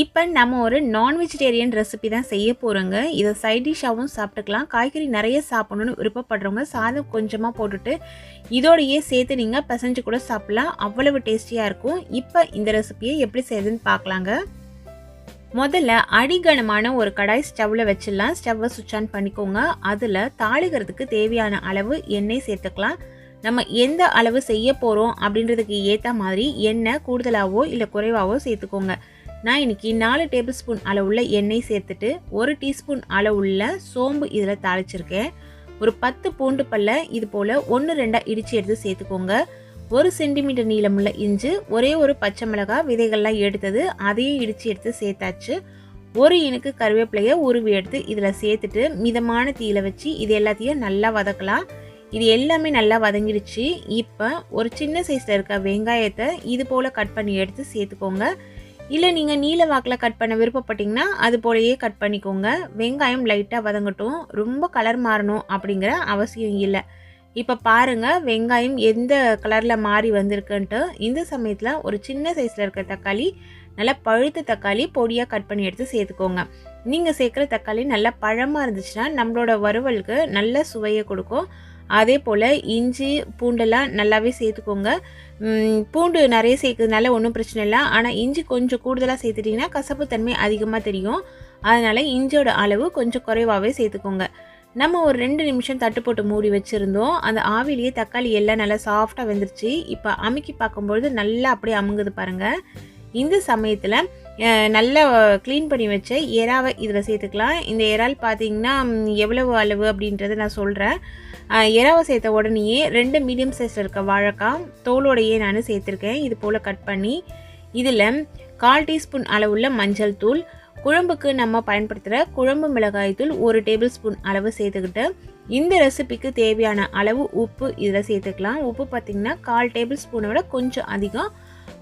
இப்போ நம்ம ஒரு நான் வெஜிடேரியன் ரெசிபி தான் செய்ய போகிறோங்க இதை சைட் டிஷ்ஷாகவும் சாப்பிட்டுக்கலாம். காய்கறி நிறைய சாப்பிடணும்னு விருப்பப்படுறவங்க சாதம் கொஞ்சமாக போட்டுட்டு இதோடையே சேர்த்து நீங்கள் பிசைஞ்சு கூட சாப்பிடலாம். அவ்வளவு டேஸ்டியாக இருக்கும். இப்போ இந்த ரெசிபியை எப்படி செய்யுதுன்னு பார்க்கலாங்க. முதல்ல அடிகனமான ஒரு கடாய் ஸ்டவ்வில் வச்சிடலாம். ஸ்டவ்வை சுவிட்ச் ஆன் பண்ணிக்கோங்க. அதில் தாளிக்கிறதுக்கு தேவையான அளவு எண்ணெய் சேர்த்துக்கலாம். நம்ம எந்த அளவு செய்ய போகிறோம் அப்படின்றதுக்கு ஏற்ற மாதிரி எண்ணெய் கூடுதலாகவோ இல்லை குறைவாகவோ சேர்த்துக்கோங்க. நான் இன்னைக்கு நாலு டேபிள் ஸ்பூன் அளவுள்ள எண்ணெய் சேர்த்துட்டு ஒரு டீஸ்பூன் அளவுள்ள சோம்பு இதில் தாளிச்சிருக்கேன். ஒரு பத்து பூண்டு பல்ல இது போல் ஒன்று ரெண்டாக இடித்து எடுத்து சேர்த்துக்கோங்க. ஒரு சென்டிமீட்டர் நீளமுள்ள இஞ்சி ஒரே ஒரு பச்சை மிளகாய் விதைகள்லாம் எடுத்தது அதையும் இடித்து எடுத்து சேர்த்தாச்சு. ஒரு இனுக்கு கருவேப்பிலையை உருவி எடுத்து இதில் சேர்த்துட்டு மிதமான தீயில வச்சு இது எல்லாத்தையும் நல்லா வதக்கலாம். இது எல்லாமே நல்லா வதங்கிடுச்சு. இப்போ ஒரு சின்ன சைஸில் இருக்க வெங்காயத்தை இது போல் கட் பண்ணி எடுத்து சேர்த்துக்கோங்க. இல்லை நீங்கள் நீல வாக்கில் கட் பண்ண விருப்பப்பட்டீங்கன்னா அது போலயே கட் பண்ணிக்கோங்க. வெங்காயம் லைட்டாக வதங்கட்டும். ரொம்ப கலர் மாறணும் அப்படிங்கிற அவசியம் இல்லை. இப்போ பாருங்கள் வெங்காயம் எந்த கலரில் மாறி வந்திருக்குன்ட்டு இந்த சமயத்தில் ஒரு சின்ன சைஸில் இருக்கிற தக்காளி நல்லா பழுத்த தக்காளி பொடியாக கட் பண்ணி எடுத்து சேர்த்துக்கோங்க. நீங்கள் சேர்க்குற தக்காளி நல்லா பழமாக இருந்துச்சுன்னா நம்மளோட வறுவலுக்கு நல்ல சுவையை கொடுக்கும். அதே போல் இஞ்சி பூண்டெல்லாம் நல்லாவே சேர்த்துக்கோங்க. பூண்டு நிறைய சேர்க்கறதுனால ஒன்றும் பிரச்சனை இல்லை. ஆனால் இஞ்சி கொஞ்சம் கூடுதலாக சேர்த்துட்டிங்கன்னா கசப்பு தன்மை அதிகமாக தெரியும். அதனால் இஞ்சியோட அளவு கொஞ்சம் குறைவாகவே சேர்த்துக்கோங்க. நம்ம ஒரு ரெண்டு நிமிஷம் தட்டு போட்டு மூடி வச்சுருந்தோம். அந்த ஆவிலேயே தக்காளி எல்லாம் நல்லா சாஃப்டாக வெந்துருச்சு. இப்போ அமுக்கி பார்க்கும்பொழுது நல்லா அப்படியே அமுங்குது பாருங்கள் இந்த சமயத்தில் நல்லா க்ளீன் பண்ணி வச்ச எறாவை இதில் சேர்த்துக்கலாம். இந்த இறால் பார்த்தீங்கன்னா எவ்வளவு அளவு அப்படின்றத நான் சொல்கிறேன் எறாவை சேர்த்த உடனேயே ரெண்டு மீடியம் சைஸில் இருக்க வாழைக்காய் தோலோடையே நான் சேர்த்துருக்கேன். இது போல் கட் பண்ணி இதில் கால் டீஸ்பூன் அளவுள்ள மஞ்சள் தூள் குழம்புக்கு நம்ம பயன்படுத்துகிற குழம்பு மிளகாய் தூள் ஒரு டேபிள் ஸ்பூன் அளவு சேர்த்துக்கிட்டு இந்த ரெசிபிக்கு தேவையான அளவு உப்பு இதில் சேர்த்துக்கலாம். உப்பு பார்த்திங்கன்னா கால் டேபிள் ஸ்பூனை விட கொஞ்சம் அதிகம்.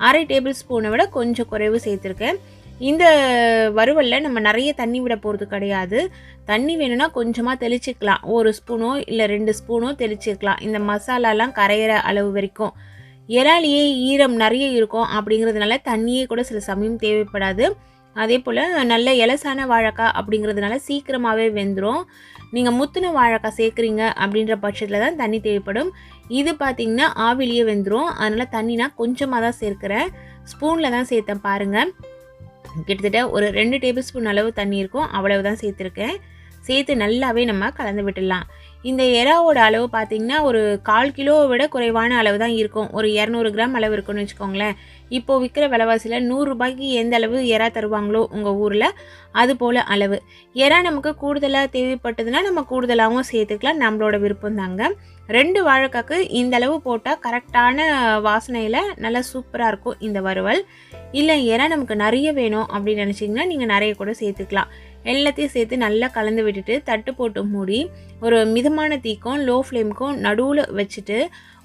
அரை டேபிள் ஸ்பூனை விட கொஞ்சம் குறைவு சேர்த்துருக்கேன். இந்த வறுவலில் நம்ம நிறைய தண்ணி விட போகிறது கிடையாது. தண்ணி வேணும்னா கொஞ்சமாக தெளிச்சிக்கலாம். ஒரு ஸ்பூனோ இல்லை ரெண்டு ஸ்பூனோ தெளிச்சிக்கலாம். இந்த மசாலாலாம் கரையிற அளவு வரைக்கும். இறாலியே ஈரம் நிறைய இருக்கும் அப்படிங்கிறதுனால தண்ணியே கூட சில சமயம் தேவைப்படாது. அதே போல் நல்ல இலசான வாழைக்காய் அப்படிங்கிறதுனால சீக்கிரமாகவே வெந்துடும் நீங்கள் முத்தின வாழைக்காய் சேர்க்குறீங்க அப்படின்ற பட்சத்தில் தான் தண்ணி தேவைப்படும். இது பார்த்திங்கன்னா ஆவிலேயே வெந்துடும் அதனால் தண்ணி நான் கொஞ்சமாக தான் சேர்க்குறேன். ஸ்பூனில் தான் சேர்த்தேன் பாருங்கள் கிட்டத்தட்ட ஒரு ரெண்டு டேபிள் ஸ்பூன் அளவு தண்ணி இருக்கும். அவ்வளவு தான் சேர்த்துருக்கேன். சேர்த்து நல்லாவே நம்ம கலந்து விட்டுடலாம். இந்த எறாவோட அளவு பார்த்திங்கன்னா ஒரு கால் கிலோவை விட குறைவான அளவு தான் இருக்கும். ஒரு இரநூறு கிராம் அளவு இருக்குன்னு வச்சுக்கோங்களேன். இப்போது விற்கிற விலைவாசியில் நூறுரூபாய்க்கு எந்த அளவு எறா தருவாங்களோ உங்கள் ஊரில் அது போல் அளவு. எறா நமக்கு கூடுதலாக தேவைப்பட்டதுன்னா நம்ம கூடுதலாகவும் சேர்த்துக்கலாம். நம்மளோட விருப்பம் தாங்க. ரெண்டு வாழைக்காக்கு இந்த அளவு போட்டால் கரெக்டான வாசனையில் நல்லா சூப்பராக இருக்கும் இந்த வறுவல். இல்லை எறா நமக்கு நிறைய வேணும் அப்படின்னு நினச்சிங்கன்னா நீங்கள் நிறைய கூட சேர்த்துக்கலாம். எல்லாத்தையும் சேர்த்து நல்லா கலந்து விட்டுட்டு தட்டு போட்டு மூடி ஒரு மிதமான தீக்கும் லோ ஃப்ளேமுக்கும் நடுவில் வச்சுட்டு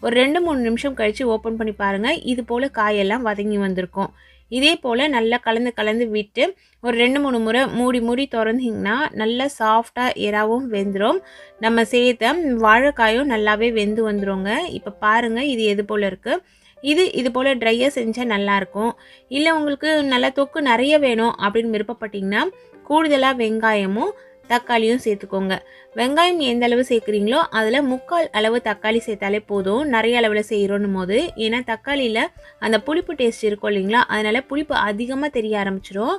ஒரு ரெண்டு மூணு நிமிஷம் கழித்து ஓப்பன் பண்ணி பாருங்கள் இது போல் காயெல்லாம் வதங்கி வந்திருக்கும். இதே போல் நல்லா கலந்து கலந்து விட்டு ஒரு ரெண்டு மூணு முறை மூடி மூடி திறந்திங்கன்னா நல்லா சாஃப்டாக எறாவும் வெந்துடும் நம்ம சேர்த்த வாழைக்காயும் நல்லாவே வெந்து வந்துடுங்க இப்போ பாருங்கள் இது எது போல் இருக்குது இது இது போல் ட்ரையாக செஞ்சால் நல்லாயிருக்கும் இல்லை உங்களுக்கு நல்லா தொக்கு நிறைய வேணும் அப்படின்னு விருப்பப்பட்டிங்கன்னா கூடுதலாக வெங்காயமும் தக்காளியும் சேர்த்துக்கோங்க. வெங்காயம் எந்த அளவு சேர்க்குறீங்களோ அதில் முக்கால் அளவு தக்காளி சேர்த்தாலே போதும். நிறைய அளவில் செய்கிறோன்னும் போது. ஏன்னா தக்காளியில் அந்த புளிப்பு டேஸ்ட் இருக்கும் இல்லைங்களா? அதனால் புளிப்பு அதிகமாக தெரிய ஆரம்பிச்சிடும்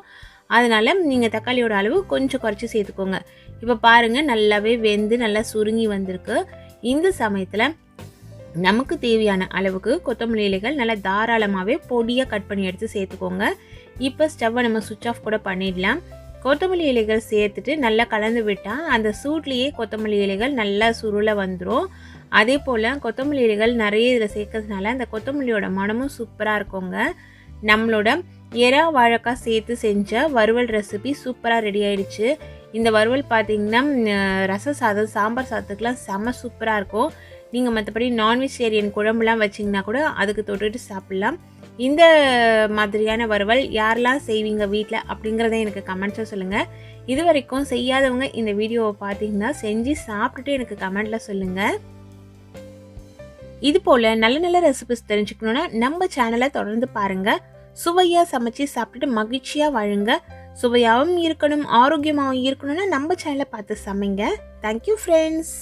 அதனால் நீங்கள் தக்காளியோட அளவு கொஞ்சம் குறைச்சி சேர்த்துக்கோங்க. இப்போ பாருங்கள் நல்லாவே வெந்து நல்லா சுருங்கி வந்திருக்கு. இந்த சமயத்தில் நமக்கு தேவையான அளவுக்கு கொத்தமல்லி இலைகள் நல்லா தாராளமாகவே பொடியாக கட் பண்ணி எடுத்து சேர்த்துக்கோங்க. இப்போ ஸ்டவ்வை நம்ம சுவிட்ச் ஆஃப் கூட பண்ணிடலாம். கொத்தமல்லி இலைகள் சேர்த்துட்டு நல்லா கலந்து விட்டால் அந்த சூட்லேயே கொத்தமல்லி இலைகள் நல்லா சுருள வந்துடும் அதே போல் கொத்தமல்லி இலைகள் நிறைய இதில் சேர்க்கறதுனால அந்த கொத்தமல்லியோட மனமும் சூப்பராக இருக்குங்க. நம்மளோட எறா வாழைக்காய் சேர்த்து செஞ்ச வறுவல் ரெசிபி சூப்பராக ரெடி ஆயிடுச்சு. இந்த வறுவல் பார்த்திங்கன்னா ரச சாதம் சாம்பார் சாதத்துக்கெலாம் செம்ம சூப்பராக இருக்கும். நீங்கள் மற்றபடி நான்வெஜிடேரியன் குழம்புலாம் வச்சிங்கன்னா கூட அதுக்கு தொட்டுட்டு சாப்பிட்லாம். இந்த மாதிரியான வறுவல் யாரெல்லாம் செய்வீங்க வீட்டில் அப்படிங்கிறத எனக்கு கமெண்ட்ஸில் சொல்லுங்கள் இது வரைக்கும் செய்யாதவங்க இந்த வீடியோவை பார்த்தீங்கன்னா செஞ்சு சாப்பிட்டுட்டு எனக்கு கமெண்ட்டில் சொல்லுங்கள் இது போல் நல்ல நல்ல ரெசிபிஸ் தெரிஞ்சுக்கணுன்னா நம்ம சேனலை தொடர்ந்து பாருங்கள் சுவையாக சமைச்சு சாப்பிட்டுட்டு மகிழ்ச்சியாக வாழுங்க. சுவையாகவும் இருக்கணும் ஆரோக்கியமாகவும் இருக்கணும்னா நம்ம சேனலை பார்த்து சமைங்க. Thank you friends